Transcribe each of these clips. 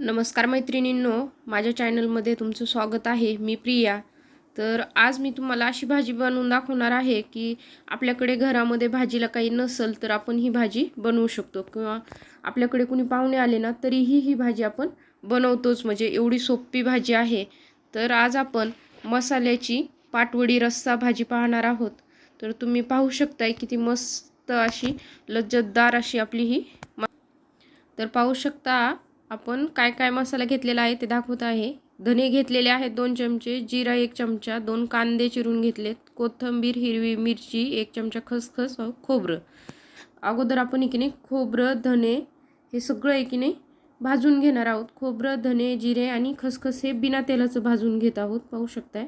नमस्कार मैत्रिणींनो माझ्या चॅनलमध्ये तुमचं स्वागत आहे. मी प्रिया. तर आज मी तुम्हाला अशी भाजी बनवून दाखवणार आहे की आपल्याकडे घरामध्ये भाजीला काही नसेल तर आपण ही भाजी बनवू शकतो. किंवा आपल्याकडे कुणी पाहुणे आले ना तरीही ही भाजी आपण बनवतोच. म्हणजे एवढी सोपी भाजी आहे. तर आज आपण मसाल्याची पाटवडी रस्सा भाजी पाहणार आहोत. तर तुम्ही पाहू शकताय किती मस्त अशी लज्जतदार अशी आपली ही म- तर पाहू शकता आपण काय काय मसाला घेतलेला आहे ते दाखवत आहे. धने घेतलेले आहेत दोन चमचे जिरा एक चमचा दोन कांदे चिरून घेतलेत कोथिंबीर हिरवी मिरची एक चमचा खसखस व खोबरं. अगोदर आपण एकीने खोबरं धने हे सगळं एकीने भाजून घेणार आहोत. खोबरं धने जिरे आणि खसखस हे बिना तेलाचं भाजून घेत आहोत. पाहू शकताय?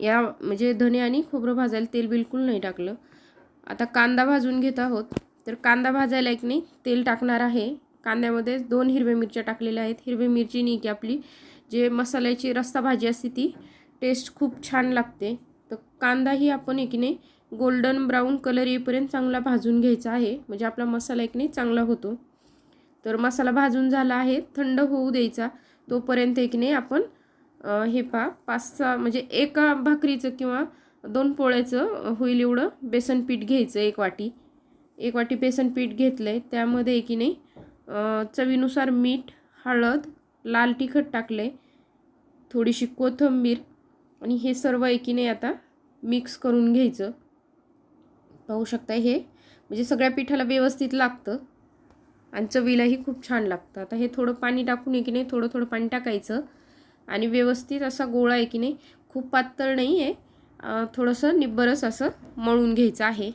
या म्हणजे धने आणि खोबरं भाजायला तेल बिलकुल नाही टाकलं. आता कांदा भाजून घेत आहोत. तर कांदा भाजायला एक नाही तेल टाकणार आहे. कांद्यामध्ये दोन हिरव्या मिरच्या टाकलेल्या आहेत. हिरवी मिरचीनी की आपली जे मसाल्याची रस्सा भाजी असते ती टेस्ट खूप छान लागते. तर कांदाही आपण एकीने गोल्डन ब्राऊन कलर येईपर्यंत चांगला भाजून घ्यायचा आहे. म्हणजे आपला मसाला एकने चांगला होतो. तर मसाला भाजून झाला आहे थंड होऊ द्यायचा. तोपर्यंत एकने आपण हे पा पाच सहा म्हणजे एका भाकरीचं किंवा दोन पोळ्याचं होईल एवढं बेसन पीठ घ्यायचं एक वाटी. एक वाटी बेसन पीठ घेतलं आहे त्यामध्ये एकीने चवीनुसार मीठ हळद लाल तिखट टाकले थोडीशी कोथिंबीर आणि हे सर्व एकीने आता मिक्स करून घ्यायचं. पाहू शकता हे? म्हणजे सगळ्या पिठाला व्यवस्थित लागतं आणि चवीलाही खूप छान लागतं. आता हे थोडं पाणी टाकून एकीने थोडं थोडं पाणी टाकायचं आणि व्यवस्थित असा गोळा एकीने खूप पातळ नाही आहे थोडंसं निब्बरस असं मळून घ्यायचं आहे.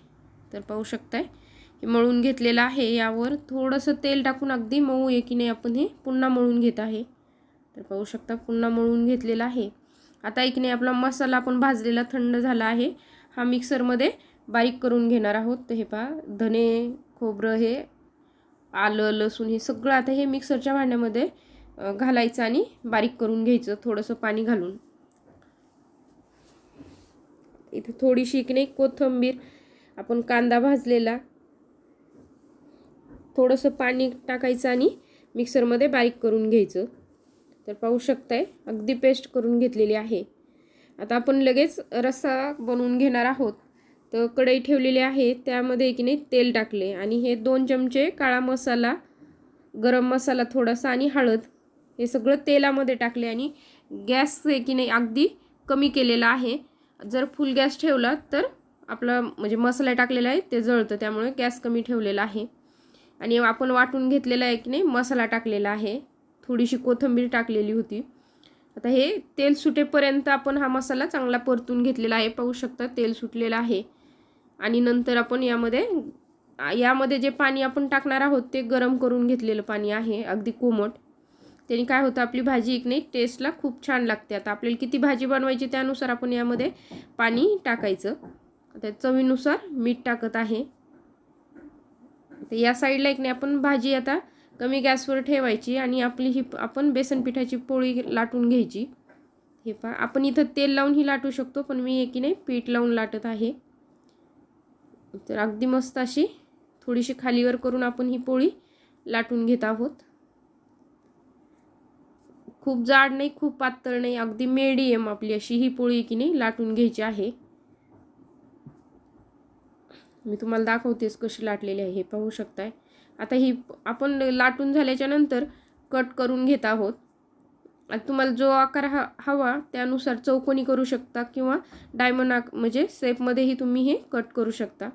तर पाहू शकताय. मळून घेतलेलं आहे यावर. थोडंसं तेल टाकून अगदी मऊ एकीने आपण हे पुन्हा मळून घेत आहे. तर पाहू शकता पुन्हा मळून घेतलेला आहे. आता एकीने आपला मसाला आपण भाजलेला थंड झाला आहे. हा मिक्सरमध्ये बारीक करून घेणार आहोत. तर हे पहा धने खोबरं हे आलं लसूण हे सगळं आता हे मिक्सरच्या भांड्यामध्ये घालायचं आणि बारीक करून घ्यायचं थोडंसं पाणी घालून. इथे थोडीशी एक नाही कोथिंबीर आपण कांदा भाजलेला थोडंसं पाणी टाकायचं आणि मिक्सरमध्ये बारीक करून घ्यायचं. तर पाहू शकताय अगदी पेस्ट करून घेतलेली आहे. आता आपण लगेच रस्सा बनवून घेणार आहोत. तर कढई ठेवलेली आहे त्यामध्ये की नाही तेल टाकले. आणि हे दोन चमचे काळा मसाला गरम मसाला थोडासा आणि हळद हे सगळं तेलामध्ये टाकले आणि गॅस की नाही अगदी कमी केलेला आहे. जर फुल गॅस ठेवला तर आपला म्हणजे मसाला टाकलेला आहे ते जळतं. त्यामुळे गॅस कमी ठेवलेला आहे. आणि आपण वाटून घेतलेला आहे की नाही मसाला टाकलेला आहे. थोडीशी कोथिंबीर टाकलेली होती. आता हे तेल सुटेपर्यंत आपण हा मसाला चांगला परतून घेतलेला आहे. पाहू शकता तेल सुटलेलं आहे. आणि नंतर आपण यामध्ये यामध्ये जे पाणी आपण टाकणार आहोत ते गरम करून घेतलेलं पाणी आहे अगदी कोमट. त्याने काय होतं आपली भाजी एक नाही टेस्टला खूप छान लागते. आता आपल्याला किती भाजी बनवायची त्यानुसार आपण यामध्ये पाणी टाकायचं. आता चवीनुसार मीठ टाकत आहे. तर या साईडला एक नाही आपण भाजी आता कमी गॅसवर ठेवायची आणि आपली ही आपण बेसन पिठाची पोळी लाटून घ्यायची. हे पहा आपण इथं तेल लावून ही लाटू शकतो पण मी एकीने पीठ लावून लाटत आहे. तर अगदी मस्त अशी थोडीशी खालीवर करून आपण ही पोळी लाटून घेत आहोत. खूप जाड नाही खूप पातळ नाही अगदी मेडियम आपली अशी ही पोळी की नाही लाटून घ्यायची आहे. मी तुम्हाला दाखवतेच कशी लाटलेली आहे हे पाहू शकताय. आता ही आपण लाटून झाल्याच्यानंतर कट करून घेत आहोत. आता तुम्हाला जो आकार हा हवा त्यानुसार चौकोनी करू शकता किंवा डायमंड आक म्हणजे सेपमध्येही तुम्ही हे कट करू शकता.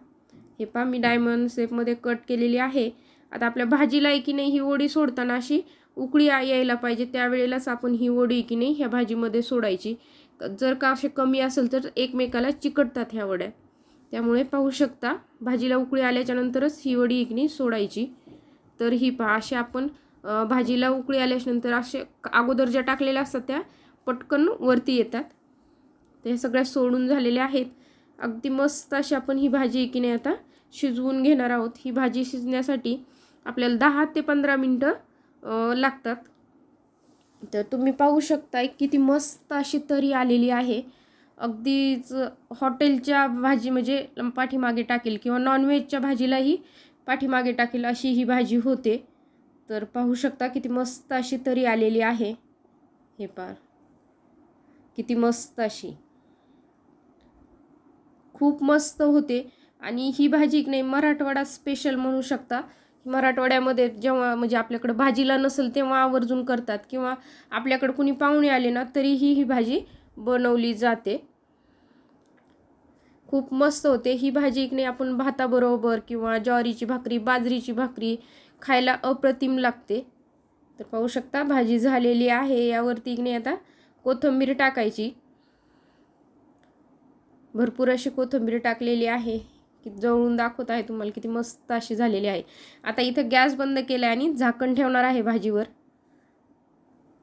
हे पहा मी डायमंड सेपमध्ये कट केलेली आहे. आता आपल्या भाजीला आहे की नाही ही ओढी सोडताना अशी उकळी यायला पाहिजे. त्यावेळेलाच आपण ही ओढी की नाही ह्या भाजीमध्ये सोडायची. जर का असे कमी असेल तर एकमेकाला चिकटतात ह्या वड्या त्यामुळे पाहू शकता भाजीला उकळी आल्याच्यानंतरच ही वडी इकणी सोडायची. तर ही पहा अशी आपण भाजीला उकळी आल्याच्यानंतर असे अगोदर ज्या टाकलेल्या असतात त्या पटकन वरती येतात. तर हे सगळ्या सोडून झालेल्या आहेत. अगदी मस्त अशी आपण ही भाजी एकीने आता शिजवून घेणार आहोत. ही भाजी शिजण्यासाठी आपल्याला दहा ते पंधरा मिनटं लागतात. तर तुम्ही पाहू शकता किती मस्त अशी तरी आलेली आहे. अगदीच हॉटेलच्या भाजी म्हणजे पाठीमागे टाकेल किंवा नॉनव्हेजच्या भाजीलाही पाठीमागे टाकेल अशी ही भाजी होते. तर पाहू शकता किती मस्त अशी तरी आलेली आहे. हे पार. किती मस्त अशी. खूप मस्त होते. आणि ही भाजी की नाही मराठवाडा स्पेशल म्हणू शकता. मराठवाड्यामध्ये जेव्हा म्हणजे आपल्याकडं भाजीला नसेल तेव्हा आवर्जून करतात किंवा आपल्याकडं कुणी पाहुणे आले ना तरीही ही भाजी बनवली जाते. खूप मस्त होते. ही भाजी इकणे आपण भाताबरोबर किंवा ज्वारीची भाकरी बाजरीची भाकरी खायला अप्रतिम लागते. तर पाहू शकता भाजी झालेली आहे. यावरती इकडे आता कोथिंबीर टाकायची. भरपूर अशी कोथिंबीर टाकलेली आहे. की जवळून दाखवत आहे तुम्हाला किती मस्त अशी झालेली आहे. आता इथं गॅस बंद केला आणि झाकण ठेवणार आहे भाजीवर.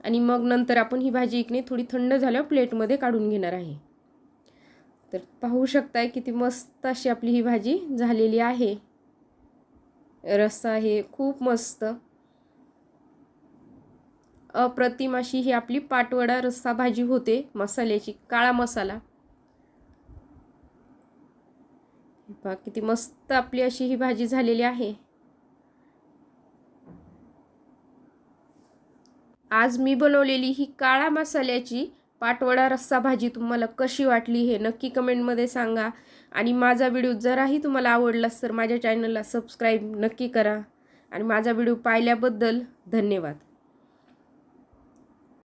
आणि मग नंतर आपण ही भाजी इकडे थोडी थंड झाल्यावर प्लेटमध्ये काढून घेणार आहे. तर पाहू शकताय किती मस्त अशी आपली ही भाजी झालेली आहे. रस्सा आहे खूप मस्त. अप्रतिम अशी ही आपली पाटवडा रस्सा भाजी होते मसाल्याची काळा मसाला. पहा किती मस्त आपली अशी ही भाजी झालेली आहे. आज मी बनवलेली ही काळा मसाल्याची पाटवडा रस्सा भाजी तुम्हाला कशी वाटली हे नक्की कमेंटमध्ये सांगा. आणि माझा व्हिडिओ जराही तुम्हाला आवडलास तर माझ्या चॅनलला सबस्क्राईब नक्की करा. आणि माझा व्हिडिओ पाहिल्याबद्दल धन्यवाद.